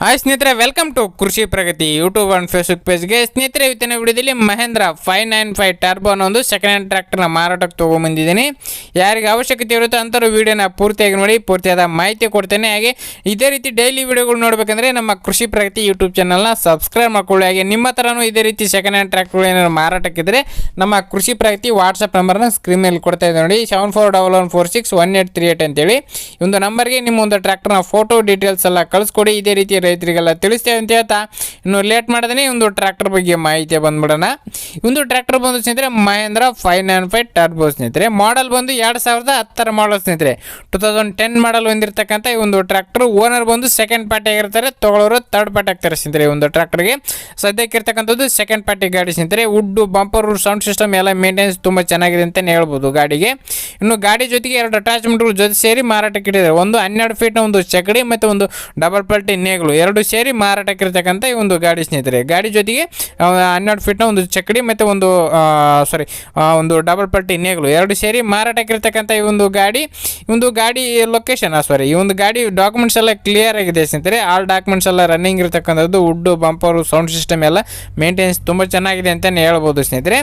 Hi ಸ್ನೇಹಿತರೆ welcome to Krishi Pragati YouTube and Facebook ಪೇಜ್ಗೆ ಸ್ನೇಹಿತರೆ, ಇವತ್ತಿನ ವಿಡಿಯೋದಲ್ಲಿ Mahindra five nine five turbo ಅನ್ನೋ ಒಂದು ಸೆಕೆಂಡ್ ಹ್ಯಾಂಡ್ ಟ್ರ್ಯಾಕ್ಟರ್ನ ಮಾರಾಟಕ್ಕೆ ತೊಗೊಂಬಂದಿದ್ದೀನಿ. ಯಾರಿಗೆ ಅವಶ್ಯಕತೆ ಇರುತ್ತೋ ಅಂಥವ್ರು ವಿಡಿಯೋನ ಪೂರ್ತಿಯಾಗಿ ನೋಡಿ, ಪೂರ್ತಿಯಾದ ಮಾಹಿತಿ ಕೊಡ್ತೇನೆ. ಹಾಗೆ ಇದೇ ರೀತಿ ಡೈಲಿ ವಿಡಿಯೋಗಳು ನೋಡಬೇಕಂದ್ರೆ ನಮ್ಮ ಕೃಷಿ ಪ್ರಗತಿ ಯೂಟ್ಯೂಬ್ ಚಾನಲ್ನ ಸಬ್ಸ್ಕ್ರೈಬ್ ಮಾಡ್ಕೊಳ್ಳಿ. ಹಾಗೆ ನಿಮ್ಮ ಥರನೂ ಇದೇ ರೀತಿ ಸೆಕೆಂಡ್ ಹ್ಯಾಂಡ್ ಟ್ರ್ಯಾಕ್ಟರ್ಗಳು ಏನಾದ್ರು ಮಾರಾಟಕ್ಕಿದ್ರೆ ನಮ್ಮ ಕೃಷಿ ಪ್ರಗತಿ ವಾಟ್ಸಪ್ ನಂಬರ್ನ ಸ್ಕ್ರೀನ್ ಮೇಲೆ ಕೊಡ್ತಾ ಇದೆ ನೋಡಿ. Seven four double one four six one eight three eight ಅಂತೇಳಿ. ಒಂದು ನಂಬರ್ಗೆ ನಿಮ್ಮ ಒಂದು ಟ್ರ್ಯಾಕ್ಟರ್ನ ಫೋಟೋ ಡೀಟೇಲ್ಸ್ ಎಲ್ಲ ಕಳಿಸ್ಕೊಡಿ. ಇದೇ ರೀತಿ ರೈತರಿಗೆಲ್ಲ ತಿಳಿಸ್ತೇವೆ ಅಂತ ಹೇಳ್ತಾ. ಇನ್ನು ಲೇಟ್ ಮಾಡದೇ ಒಂದು ಟ್ರ್ಯಾಕ್ಟರ್ ಬಗ್ಗೆ ಮಾಹಿತಿ ಬಂದ್ಬಿಡೋಣ. ಒಂದು ಟ್ರ್ಯಾಕ್ಟರ್ ಬಂದು ಸ್ನೇಹಿತರೆ, Mahindra five nine five turbo ಸ್ನೇಹಿತರೆ. ಮಾಡಲ್ ಬಂದು ಎರಡು ಸಾವಿರದ ಹತ್ತರ ಮಾಡಲ್ ಸ್ನೇಹಿತರೆ. ಟು ತೌಸಂಡ್ ಟೆನ್ ಮಾಡಲ್ ಹೊಂದಿರತಕ್ಕಂಥ ಈ ಒಂದು ಟ್ರ್ಯಾಕ್ಟರ್ ಓನರ್ ಬಂದು ಸೆಕೆಂಡ್ ಪಾರ್ಟಿ ಆಗಿರ್ತಾರೆ. ತಗೊಳ್ಳೋರು ತರ್ಡ್ ಪಾರ್ಟಿ ಆಗ್ತಾರೆ ಸ್ನೇಹಿತರೆ ಒಂದು ಟ್ರ್ಯಾಕ್ಟರ್ಗೆ ಸದ್ಯಕ್ಕೆ ಇರ್ತಕ್ಕಂಥದ್ದು ಸೆಕೆಂಡ್ ಪಾರ್ಟಿ ಗಾಡಿ ಸ್ನೇಹಿತರೆ. ವುಡ್ಡು ಬಂಪರ್ ಸೌಂಡ್ ಸಿಸ್ಟಮ್ ಎಲ್ಲ ಮೇಂಟೆನೆನ್ಸ್ ತುಂಬ ಚೆನ್ನಾಗಿದೆ ಅಂತಲೇ ಹೇಳ್ಬೋದು ಗಾಡಿಗೆ. ಇನ್ನು ಗಾಡಿ ಜೊತೆಗೆ ಎರಡು ಅಟ್ಯಾಚ್ಮೆಂಟ್ಗಳು ಜೊತೆ ಸೇರಿ ಮಾರಾಟಕ್ಕೆ ಇಟ್ಟಿದ್ದಾರೆ ಒಂದು ಹನ್ನೆರಡು ಫೀಟ್ನ ಒಂದು ಚಕಡಿ ಮತ್ತು ಒಂದು ಡಬಲ್ ಪಲ್ಟಿ ನೇಗಳು ಎರಡು ಸೇರಿ ಮಾರಾಟಕ್ಕೆ ಇರ್ತಕ್ಕಂಥ ಈ ಒಂದು ಗಾಡಿ ಸ್ನೇಹಿತರೆ. ಗಾಡಿ ಜೊತೆಗೆ ಹನ್ನೆರಡು ಫೀಟ್ನ ಒಂದು ಚಕ್ಕಡಿ ಮತ್ತು ಒಂದು ಸಾರಿ ಒಂದು ಡಬಲ್ ಪಟ್ಟಿ ನೇಗಲು. ಎರಡು ಸೇರಿ ಮಾರಾಟಕ್ಕೆ ಇರ್ತಕ್ಕಂಥ ಈ ಒಂದು ಗಾಡಿ ಒಂದು ಗಾಡಿ ಲೊಕೇಶನ್ ಸಾರಿ ಈ ಒಂದು ಗಾಡಿ ಡಾಕ್ಯುಮೆಂಟ್ಸ್ ಎಲ್ಲ ಕ್ಲಿಯರ್ ಆಗಿದೆ ಸ್ನೇಹಿತರೆ. ಆಲ್ ಡಾಕ್ಯುಮೆಂಟ್ಸ್ ಎಲ್ಲ ರನ್ನಿಂಗ್ ಇರತಕ್ಕಂಥದ್ದು ವುಡ್ಡು ಬಂಪರು ಸೌಂಡ್ ಸಿಸ್ಟಮ್ ಎಲ್ಲ ಮೇಂಟೆನೆನ್ಸ್ ತುಂಬ ಚೆನ್ನಾಗಿದೆ ಅಂತಲೇ ಹೇಳ್ಬೋದು ಸ್ನೇಹಿತರೆ.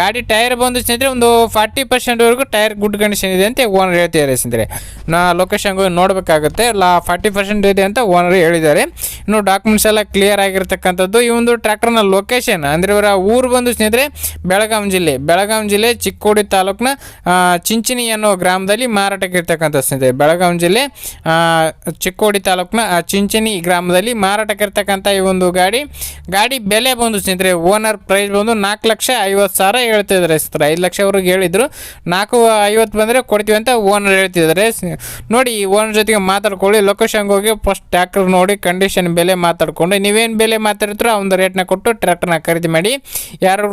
ಗಾಡಿ ಟೈರ್ ಬಂದು ಸ್ನೇಹಿತರೆ, ಒಂದು ಫಾರ್ಟಿ ಪರ್ಸೆಂಟ್ವರೆಗೂ ಟೈರ್ ಗುಡ್ ಕಂಡೀಷನ್ ಇದೆ ಅಂತ ಓನರ್ ಹೇಳ್ತಿದ್ದಾರೆ ಸ್ನೇಹಿತರೆ. ನಾ ಲೊಕೇಶನ್ಗೆ ನೋಡಬೇಕಾಗುತ್ತೆ. ಲಾ ಫಾರ್ಟಿ ಪರ್ಸೆಂಟ್ ಇದೆ ಅಂತ ಓನರ್ ಹೇಳಿದ್ದಾರೆ. ಇನ್ನು ಡಾಕ್ಯುಮೆಂಟ್ಸ್ ಎಲ್ಲ ಕ್ಲಿಯರ್ ಆಗಿರ್ತಕ್ಕಂಥದ್ದು. ಈ ಒಂದು ಟ್ರ್ಯಾಕ್ಟರ್ನ ಲೊಕೇಶನ್ ಅಂದರೆ ಇವರ ಊರು ಬಂದು ಸ್ನೇಹಿತರೆ, ಬೆಳಗಾಂ ಜಿಲ್ಲೆ. ಬೆಳಗಾಂ ಜಿಲ್ಲೆ ಚಿಕ್ಕೋಡಿ ತಾಲೂಕಿನ ಚಿಂಚಿನಿ ಅನ್ನೋ ಗ್ರಾಮದಲ್ಲಿ ಮಾರಾಟಕ್ಕೆ ಇರ್ತಕ್ಕಂಥ ಸ್ನೇಹಿತರೆ. ಬೆಳಗಾಂ ಜಿಲ್ಲೆ ಚಿಕ್ಕೋಡಿ ತಾಲೂಕಿನ ಚಿಂಚಿನಿ ಗ್ರಾಮದಲ್ಲಿ ಮಾರಾಟಕ್ಕೆ ಇರ್ತಕ್ಕಂಥ ಈ ಒಂದು ಗಾಡಿ. ಗಾಡಿ ಬೆಲೆ ಬಂದು ಸ್ನೇಹಿತರೆ ಓನರ್ ಪ್ರೈಸ್ ಬಂದು ನಾಲ್ಕು ಲಕ್ಷ ಐವತ್ತು ಸಾವಿರ ಹೇಳ್ತಿದ್ದಾರೆ ಸ್ನೇಹಿತರೆ. ಐದು ಲಕ್ಷವರೆಗೆ ಹೇಳಿದರು. ನಾಲ್ಕು ಐವತ್ತು ಬಂದರೆ ಕೊಡ್ತೀವಿ ಅಂತ ಓನರ್ ಹೇಳ್ತಿದ್ದಾರೆ. ನೋಡಿ, ಈ ಓನರ್ ಜೊತೆಗೆ ಮಾತಾಡ್ಕೊಳ್ಳಿ. ಲೊಕೇಶನ್ಗೆ ಹೋಗಿ ಫಸ್ಟ್ ಟ್ಯಾಕ್ಟರ್ ನೋಡಿ, ಕಂಡೀಷನ್ ಬೆಲೆ ಮಾತಾಡಿಕೊಂಡು ನೀವೇನು ಬೆಲೆ ಮಾತಾಡಿದ್ರು ಆ ಒಂದು ರೇಟ್ನ ಕೊಟ್ಟು ಟ್ರ್ಯಾಕ್ಟರ್ನ ಖರೀದಿ ಮಾಡಿ, ಯಾರು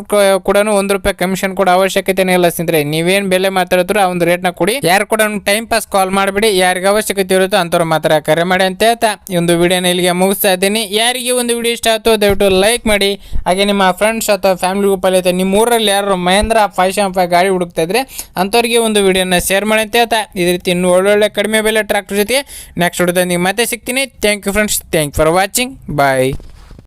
ಕೂಡ ಒಂದು ರೂಪಾಯಿ ಕಮಿಷನ್ ಕೂಡ ಅವಶ್ಯಕತೆನೇ ಇಲ್ಲ ಸಿಂದ್ರೆ ನೀವೇನು ಬೆಲೆ ಮಾತಾಡಿದ್ರು ಆ ಒಂದು ರೇಟ್ನ ಕೊಡಿ. ಯಾರು ಕೂಡ ಟೈಮ್ ಪಾಸ್ ಕಾಲ್ ಮಾಡಿಬಿಡಿ. ಯಾರಿಗೆ ಅವಶ್ಯಕತೆ ಇರುತ್ತೋ ಅಂಥವ್ರು ಮಾತ್ರ ಕರೆ ಮಾಡಿ ಅಂತ ಹೇಳ್ತಾ ಈ ಒಂದು ವಿಡಿಯೋನ ಇಲ್ಲಿಗೆ ಮುಗಿಸ್ತಾ ಇದ್ದೀನಿ. ಯಾರಿಗೆ ಒಂದು ವಿಡಿಯೋ ಇಷ್ಟ ಆಯ್ತು ದಯವಿಟ್ಟು ಲೈಕ್ ಮಾಡಿ. ಹಾಗೆ ನಿಮ್ಮ ಫ್ರೆಂಡ್ಸ್ ಅಥವಾ ಫ್ಯಾಮಿಲಿ ಗ್ರೂಪಲ್ಲಿ ಐತೆ ನಿಮ್ಮ ಊರಲ್ಲಿ ಯಾರು ಮಹೇಂದ್ರ ಫೈವ್ ಸೆವೆನ್ ಫೈವ್ ಗಾಡಿ ಹುಡುಕ್ತಾ ಇದ್ರೆ ಅಂಥವ್ರಿಗೆ ಒಂದು ವಿಡಿಯೋನ ಶೇರ್ ಮಾಡಿ ಅಂತ ಹೇಳ್ತಾ. ಇದೇ ರೀತಿ ಇನ್ನೂ ಒಳ್ಳೊಳ್ಳೆ ಕಡಿಮೆ ಬೆಲೆ ಟ್ರ್ಯಾಕ್ಟರ್ ಜೊತೆ ನೆಕ್ಸ್ಟ್ ವಿಡಿಯೋದಲ್ಲಿ ಮತ್ತೆ ಸಿಗ್ತೀನಿ. Thank you friends thank for watching. Bye.